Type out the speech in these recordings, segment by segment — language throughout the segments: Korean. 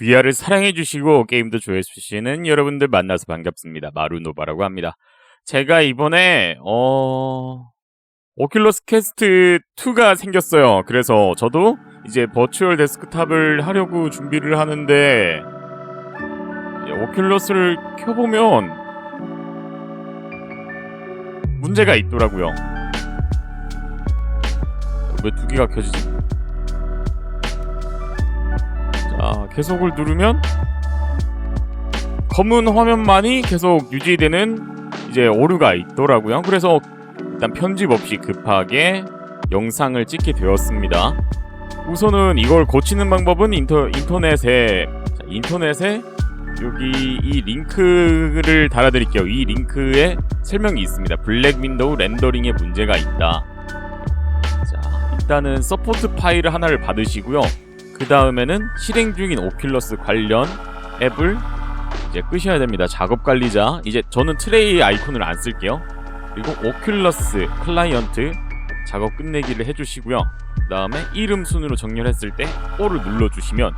VR을 사랑해주시고 게임도 좋아해주시는 여러분들 만나서 반갑습니다. 마루노바라고 합니다. 제가 이번에 어 오큘러스 퀘스트 2가 생겼어요. 그래서 저도 이제 버추얼 데스크탑을 하려고 준비를 하는데 오큘러스를 켜보면 문제가 있더라고요. 왜 두 개가 켜지지? 계속을 누르면 검은 화면만이 계속 유지되는 이제 오류가 있더라고요. 그래서 일단 편집 없이 급하게 영상을 찍게 되었습니다. 우선은 이걸 고치는 방법은 인터, 인터넷에 자, 인터넷에 여기 이 링크를 달아드릴게요. 이 링크에 설명이 있습니다. 블랙 윈도우 렌더링에 문제가 있다. 자, 일단은 서포트 파일을 하나를 받으시고요. 그 다음에는 실행 중인 오큘러스 관련 앱을 이제 끄셔야 됩니다. 작업 관리자. 이제 저는 트레이 아이콘을 안 쓸게요. 그리고 오큘러스 클라이언트 작업 끝내기를 해주시고요. 그 다음에 이름 순으로 정렬했을 때 O를 눌러주시면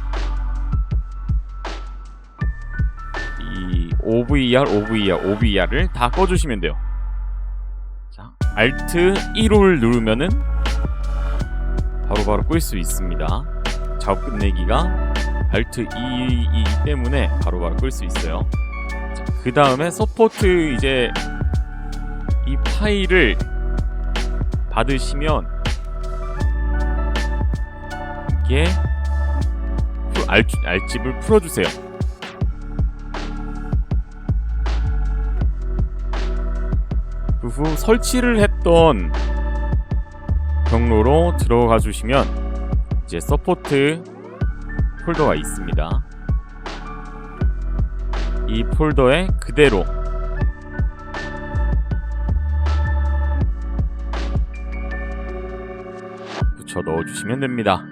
이 OVR, OVR, OVR을 다 꺼주시면 돼요. 자, Alt 1호를 누르면은 바로바로 끌수 있습니다. 작업 끝내기가 Alt 2이기 때문에 바로바로 끌 수 있어요. 그 다음에 서포트 이제 이 파일을 받으시면 이게 알집을 풀어주세요. 그 후 설치를 했던 경로로 들어가 주시면 이제 서포트 폴더가 있습니다. 이 폴더에 그대로 붙여 넣어 주시면 됩니다.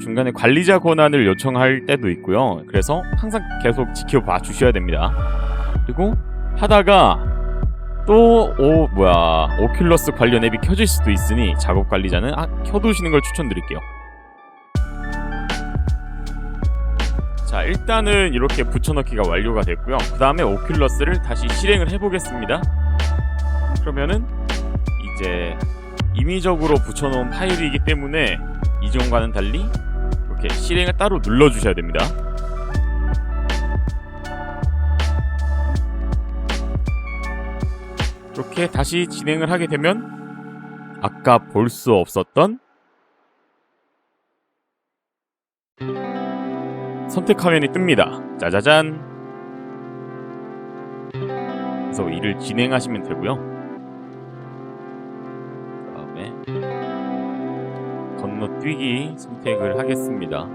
중간에 관리자 권한을 요청할 때도 있고요. 그래서 항상 계속 지켜봐 주셔야 됩니다. 그리고 하다가 또 오 뭐야 오큘러스 관련 앱이 켜질 수도 있으니 작업 관리자는 아, 켜두시는 걸 추천드릴게요. 자 일단은 이렇게 붙여넣기가 완료가 됐고요. 그 다음에 오큘러스를 다시 실행을 해보겠습니다. 그러면은 이제 임의적으로 붙여놓은 파일이기 때문에 이전과는 달리 이렇게 실행을 따로 눌러주셔야 됩니다. 이렇게 다시 진행을 하게 되면 아까 볼 수 없었던 선택 화면이 뜹니다. 짜자잔. 그래서 이를 진행하시면 되고요. 다음에 건너뛰기 선택을 하겠습니다.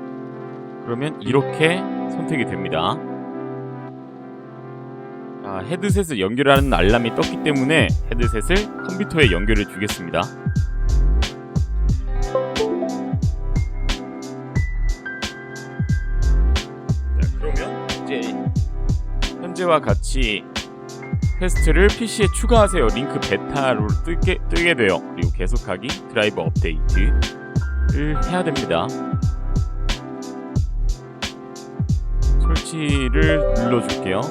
그러면 이렇게 선택이 됩니다. 자, 헤드셋을 연결하는 알람이 떴기 때문에 헤드셋을 컴퓨터에 연결해 주겠습니다. 자, 그러면 이제 현재와 같이 퀘스트를 PC에 추가하세요. 링크 베타로 뜨게, 뜨게 돼요. 그리고 계속하기 드라이버 업데이트를 해야 됩니다. 설치를 눌러줄게요.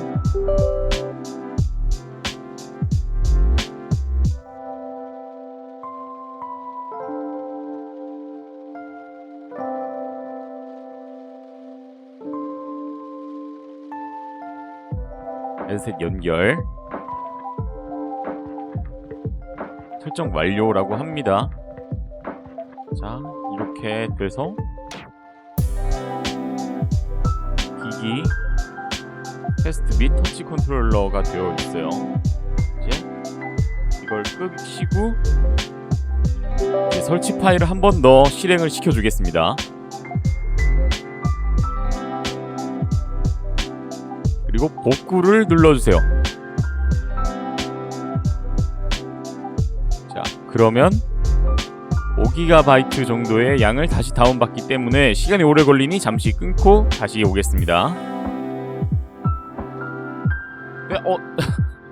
헤드셋 연결 설정 완료라고 합니다. 자, 이렇게 돼서 기기 테스트 및 터치 컨트롤러가 되어 있어요. 이제 이걸 끄시고 이제 설치 파일을 한 번 더 실행을 시켜 주겠습니다. 그리고 복구를 눌러주세요. 자, 그러면 5GB 정도의 양을 다시 다운받기 때문에 시간이 오래 걸리니 잠시 끊고 다시 오겠습니다. 네, 어,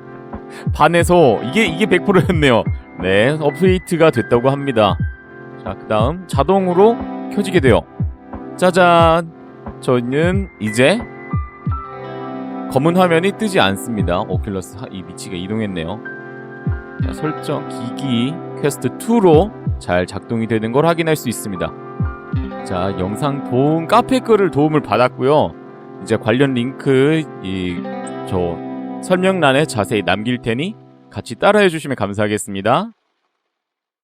반에서 이게 이게 100%였네요. 네, 업데이트가 됐다고 합니다. 자, 그 다음 자동으로 켜지게 돼요. 짜잔! 저는 이제 검은 화면이 뜨지 않습니다. 오큘러스 하- 이 위치가 이동했네요. 자, 설정 기기 퀘스트 2로 잘 작동이 되는 걸 확인할 수 있습니다. 자, 영상 도움 카페 글을 도움을 받았고요. 이제 관련 링크 이 저 설명란에 자세히 남길 테니 같이 따라해 주시면 감사하겠습니다.